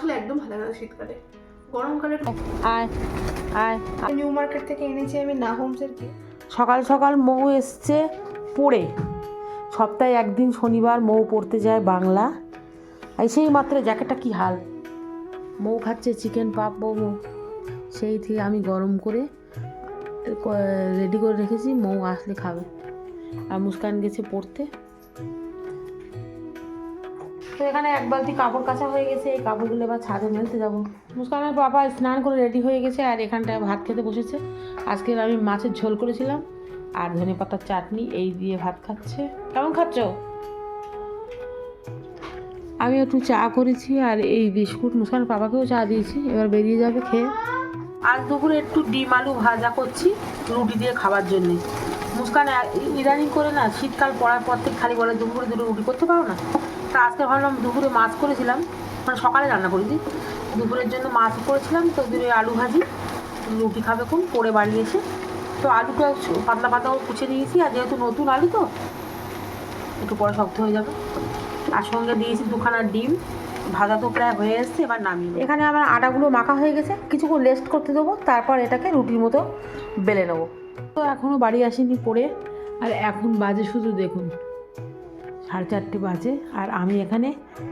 হলে একদম ভালো লাগে শীতকালে। গরমকালে আয় আয় নিউ মার্কেট থেকে এনেছি আমি না হোমসের কি? সকাল সকাল মৌ এসছে পড়ে। সপ্তাহে একদিন শনিবার মৌ পড়তে যায় বাংলা। আর সেই মাত্র জ্যাকেটটা কি হাল? মৌ খাচ্ছে চিকেন পাপ মৌ সেই থেকে আমি গরম করে রেডি করে রেখেছি মৌ আসলে খাবে। আর মুস্কান গেছে পড়তে। তো এখানে এক বালতি কাপড় কাচা হয়ে গেছে, এই কাপড়গুলো এবার ছাদে মেলতে যাব। মুস্কানের বাবা স্নান করে রেডি হয়ে গেছে আর এখানটায় ভাত খেতে বসেছে। আজকে আমি মাছের ঝোল করেছিলাম আর ধনে পাতার চাটনি, এই দিয়ে ভাত খাচ্ছে। কেমন খাচ্ছ? আমি একটু চা করেছি আর এই বিস্কুট মুস্কানের বাবাকেও চা দিয়েছি, এবার বেরিয়ে যাবে খেয়ে। আজ দুপুরে একটু ডিম আলু ভাজা করছি রুটি দিয়ে খাবার জন্যে। মুস্কান ইদানিং করে না শীতকাল পড়ার পর থেকে খালি বলে, দুপুরে দুটো রুটি করতে পারো না? তা আজকে ভাবলাম দুপুরে মাছ করেছিলাম। মানে সকালে রান্না করেছি। দুপুরের জন্য মাছ করেছিলাম তো দুপুরে আলু ভাজি রুটি খাবে কোন পরে এসে। তো আলুটা পাতলা পাতলা কুচে নিয়েছি আর যেহেতু নতুন আলু তো একটু পরে শক্ত হয়ে যাবে। আর সঙ্গে দিয়েছি দুখানা ডিম ভাজা তো প্রায় হয়ে এসছে এবার নামিয়ে। এখানে আমার আটাগুলো মাখা হয়ে গেছে কিছুক্ষণ রেস্ট করতে দেবো তারপর এটাকে রুটির মতো বেলে নেব। তো এখনও বাড়ি আসেনি পড়ে আর এখন বাজে শুধু দেখুন। সাড়ে চারটে বাজে। আর আমি এখানে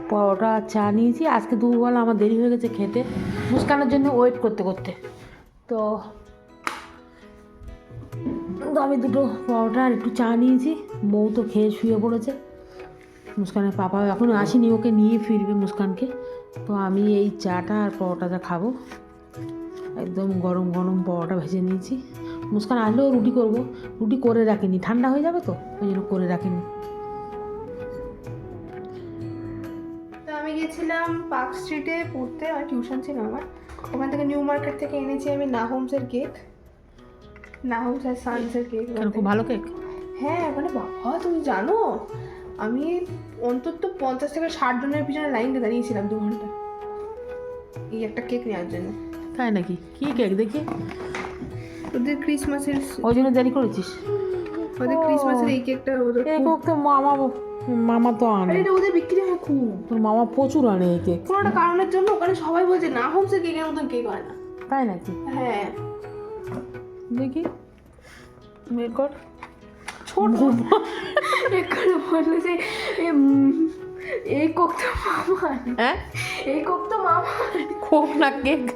পরোটা, চা নিয়েছি। আজকে দুবেলা আমার দেরি হয়ে গেছে খেতে। মুস্কানের জন্য ওয়েট করতে করতে। তো আমি দুটো পরোটা আর একটু চা নিয়েছি। বউ তো খেয়ে শুয়ে পড়েছে। মুস্কানের পাপা এখনও আসেনি, ওকে নিয়ে ফিরবে মুস্কানকে। তো আমি এই চাটা আর পরোটাটা খাব। একদম গরম গরম পরোটা ভেজে নিয়েছি। মুস্কান আসলেও রুটি করব। রুটি করে রাখিনি। ঠান্ডা হয়ে যাবে তো? ওই জন্য করে রাখিনি। গেছিলাম পার্ক স্ট্রিটে পড়তে আর টিউশন ছিল আমার। ওখান থেকে নিউ মার্কেট থেকে এনেছি আমি না হোমসের কেক না হোমস আর সানসের কেক খুব ভালো কেক হ্যাঁ মানে বাবা তুমি জানো? আমি অন্তত পঞ্চাশ থেকে ষাট জনের পিছনে লাইনে দাঁড়িয়েছিলাম দু ঘণ্টা। এই একটা কেক নেওয়ার জন্য। তাই নাকি? কী কেক দেখি। ওদের ক্রিসমাসের ওই জন্য দেরি করেছিস? ওদের ক্রিসমাসের এই কেকটা ওদের কেক তো মামা মামা তো আনে। এটা ওদের বিক্রি হয় খুব। তোর মামা প্রচুর আনে এই কেক কোনো একটা কারণের জন্য ওখানে সবাই বলছে না হোমসের কেকের মতন কেক হয় না। তাই নাকি? হ্যাঁ। দেখি। বের কর। ছোট। এখানে বলল যে এই কোক তো মামা হ্যাঁ? এই কোক তো মামা খুব না কেক।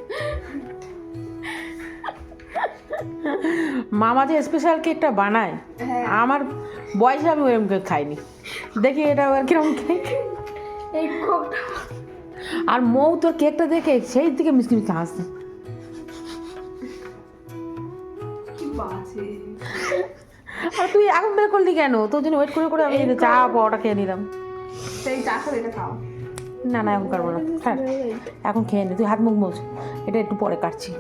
মামা যে স্পেশাল কেকটা বানায় হ্যাঁ। আমার বয়সে আমি ওরম কেক খাইনি। দেখি এটা আবার কিরম কেক এই আর মৌ তোর কেকটা দেখে সেই দিকে মিষ্টি মিষ্টি হাসছে? আর তুই এখন বের করলি কেন? তোর জন্য ওয়েট করে করে আমি চা পরোটা খেয়ে নিলাম। সেই চা করে এটা খাও। না না এখন কাটবো না। এখন খেয়ে নে। তুই হাত মুখ মোছ। এটা একটু পরে কাটছি।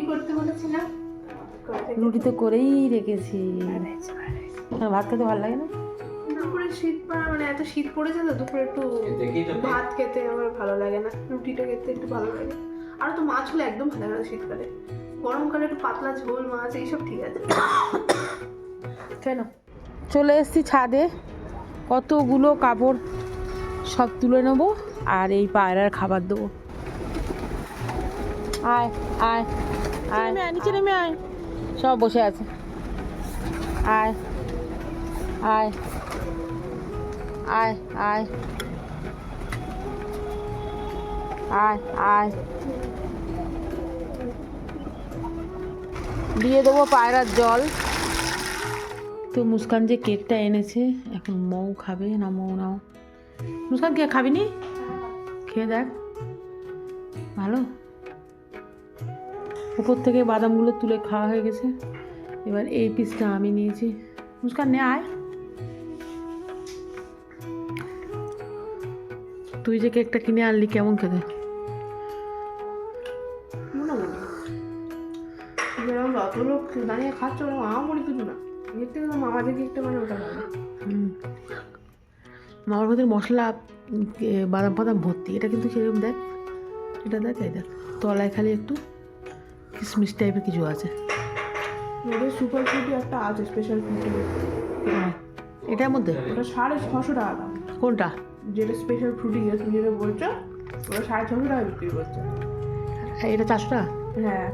রুটি করতে বলেছিলাম রুটি তো করেই রেখেছি। ভাত খেতে ভালো লাগে না? দুপুরে শীত মানে এত শীত পড়েছে তো দুপুরে একটু ভাত খেতে আমার ভালো লাগে না রুটিটা খেতে একটু ভালো লাগে আর তো মাছ হলে একদম ভালো লাগে না শীতকালে। গরমকালে একটু পাতলা ঝোল মাছ এইসব ঠিক আছে। কেন? চলে এসেছি ছাদে। কতগুলো কাপড় সব তুলে নেব আর এই পায়রার খাবার দেবো। আয় আয়। নিচে নেমে আয় সব বসে আছে। আয় আয় আয় আয় আয় আয়। দিয়ে দেবো পায়রার জল। তো মুস্কান যে কেকটা এনেছে এখন মৌ খাবে। না মৌ নাও। মুস্কান কে খাবি নি খেয়ে দেখ। ভালো? উপর থেকে বাদামগুলো তুলে খাওয়া হয়ে গেছে। এবার এই পিসটা আমি নিয়েছি। মুস্কান নে আয়। তুই যে কেকটা কিনে আনলি কেমন খেতে? লোক দাঁড়িয়ে খাচ্ছে ওরকম আমামরি কিছু না এর থেকে তো কেকটা মানে ওটা ভালো মামার ভেতর মশলা বাদাম ফাদাম ভর্তি। এটা কিন্তু সেরকম দেখ। এটা দেখ এই দেখ। তলায় খালি একটু কিশমিশ টাইপের কিছু আছে। ওদের সুপার ফুডি একটা আছে স্পেশাল ফুড হ্যাঁ এটার মধ্যে? ওটা সাড়ে ছশো টাকা দাম। কোনটা? যেটা স্পেশাল ফ্রুটি তুমি যেটা বলছো ওটা সাড়ে ছশো টাকা বিক্রি করছে। এটা চারশো টাকা? হ্যাঁ।